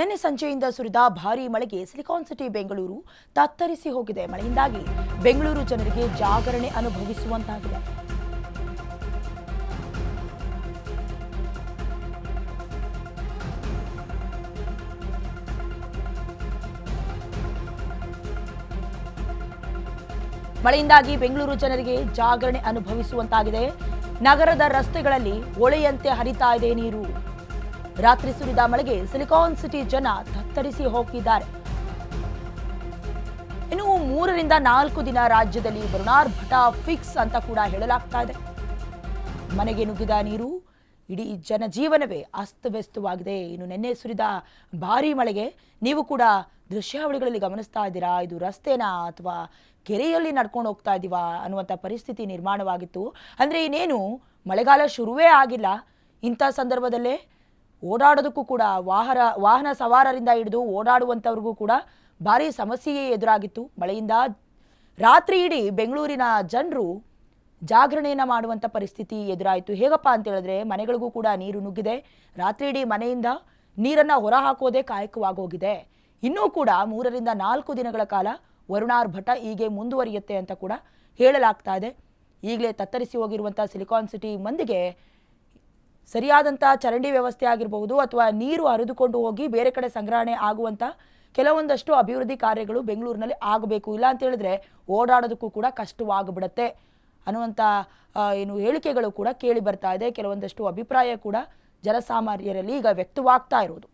ನಿನ್ನೆ ಸಂಜೆಯಿಂದ ಸುರಿದ ಭಾರೀ ಮಳೆಗೆ ಸಿಲಿಕಾನ್ ಸಿಟಿ, ಬೆಂಗಳೂರು ತತ್ತರಿಸಿ ಹೋಗಿದೆ. ಮಳೆಯಿಂದಾಗಿ ಬೆಂಗಳೂರು ಜನರಿಗೆ ಜಾಗರಣೆ ಅನುಭವಿಸುವಂತಾಗಿದೆ. ಮಳೆಯಿಂದಾಗಿ ಬೆಂಗಳೂರು ಜನರಿಗೆ ಜಾಗರಣೆ ಅನುಭವಿಸುವಂತಾಗಿದೆ. ನಗರದ ರಸ್ತೆಗಳಲ್ಲಿ ಒಳೆಯಂತೆ ಹರಿತಾ ಇದೆ ನೀರು. ರಾತ್ರಿ ಸುರಿದ ಮಳೆಗೆ ಸಿಲಿಕಾನ್ ಸಿಟಿ ಜನ ತತ್ತರಿಸಿ ಹೋಗಿದ್ದಾರೆ. ಇನ್ನು ಮೂರರಿಂದ ನಾಲ್ಕು ದಿನ ರಾಜ್ಯದಲ್ಲಿ ವರುಣಾರ್ಭಟ ಫಿಕ್ಸ್ ಅಂತ ಕೂಡ ಹೇಳಲಾಗ್ತಾ ಇದೆ. ಮನೆಗೆ ನುಗ್ಗಿದ ನೀರು, ಇಡೀ ಜನಜೀವನವೇ ಅಸ್ತವ್ಯಸ್ತವಾಗಿದೆ. ಇನ್ನು ನಿನ್ನೆ ಸುರಿದ ಭಾರೀ ಮಳೆಗೆ ನೀವು ಕೂಡ ದೃಶ್ಯಾವಳಿಗಳಲ್ಲಿ ಗಮನಿಸ್ತಾ ಇದ್ದೀರಾ? ಇದು ರಸ್ತೆನಾ ಅಥವಾ ಕೆರೆಯಲ್ಲಿ ನಡ್ಕೊಂಡು ಹೋಗ್ತಾ ಇದ್ದೀವಾ ಅನ್ನುವಂಥ ಪರಿಸ್ಥಿತಿ ನಿರ್ಮಾಣವಾಗಿತ್ತು. ಅಂದರೆ ಇನ್ನೇನು ಮಳೆಗಾಲ ಶುರುವೇ ಆಗಿಲ್ಲ. ಇಂಥ ಸಂದರ್ಭದಲ್ಲೇ ಓಡಾಡೋದಕ್ಕೂ ಕೂಡ ವಾಹನ ವಾಹನ ಸವಾರರಿಂದ ಹಿಡಿದು ಓಡಾಡುವಂಥವ್ರಿಗೂ ಕೂಡ ಭಾರಿ ಸಮಸ್ಯೆಯೇ ಎದುರಾಗಿತ್ತು. ಮಳೆಯಿಂದ ರಾತ್ರಿ ಇಡೀ ಬೆಂಗಳೂರಿನ ಜನರು ಜಾಗರಣೆಯನ್ನು ಮಾಡುವಂಥ ಪರಿಸ್ಥಿತಿ ಎದುರಾಯಿತು. ಹೇಗಪ್ಪ ಅಂತ ಹೇಳಿದ್ರೆ ಮನೆಗಳಿಗೂ ಕೂಡ ನೀರು ನುಗ್ಗಿದೆ. ರಾತ್ರಿ ಇಡೀ ಮನೆಯಿಂದ ನೀರನ್ನು ಹೊರಹಾಕೋದೇ ಕಾಯಕವಾಗೋಗಿದೆ. ಇನ್ನೂ ಕೂಡ ಮೂರರಿಂದ ನಾಲ್ಕು ದಿನಗಳ ಕಾಲ ವರುಣಾರ್ ಭಟ ಹೀಗೆ ಮುಂದುವರಿಯುತ್ತೆ ಅಂತ ಕೂಡ ಹೇಳಲಾಗ್ತಾ ಇದೆ. ಈಗಲೇ ತತ್ತರಿಸಿ ಹೋಗಿರುವಂಥ ಸಿಲಿಕಾನ್ ಸಿಟಿ ಮಂದಿಗೆ ಸರಿಯಾದಂಥ ಚರಂಡಿ ವ್ಯವಸ್ಥೆ ಆಗಿರಬಹುದು ಅಥವಾ ನೀರು ಹರಿದುಕೊಂಡು ಹೋಗಿ ಬೇರೆ ಕಡೆ ಸಂಗ್ರಹಣೆ ಆಗುವಂಥ ಕೆಲವೊಂದಷ್ಟು ಅಭಿವೃದ್ಧಿ ಕಾರ್ಯಗಳು ಬೆಂಗಳೂರಿನಲ್ಲಿ ಆಗಬೇಕು. ಇಲ್ಲ ಅಂತ ಹೇಳಿದ್ರೆ ಓಡಾಡೋದಕ್ಕೂ ಕೂಡ ಕಷ್ಟವಾಗಿಬಿಡತ್ತೆ ಅನ್ನುವಂಥ ಏನು ಹೇಳಿಕೆಗಳು ಕೂಡ ಕೇಳಿ ಬರ್ತಾ ಇದೆ. ಕೆಲವೊಂದಷ್ಟು ಅಭಿಪ್ರಾಯ ಕೂಡ ಜನಸಾಮಾನ್ಯರಲ್ಲಿ ಈಗ ವ್ಯಕ್ತವಾಗ್ತಾ ಇರೋದು.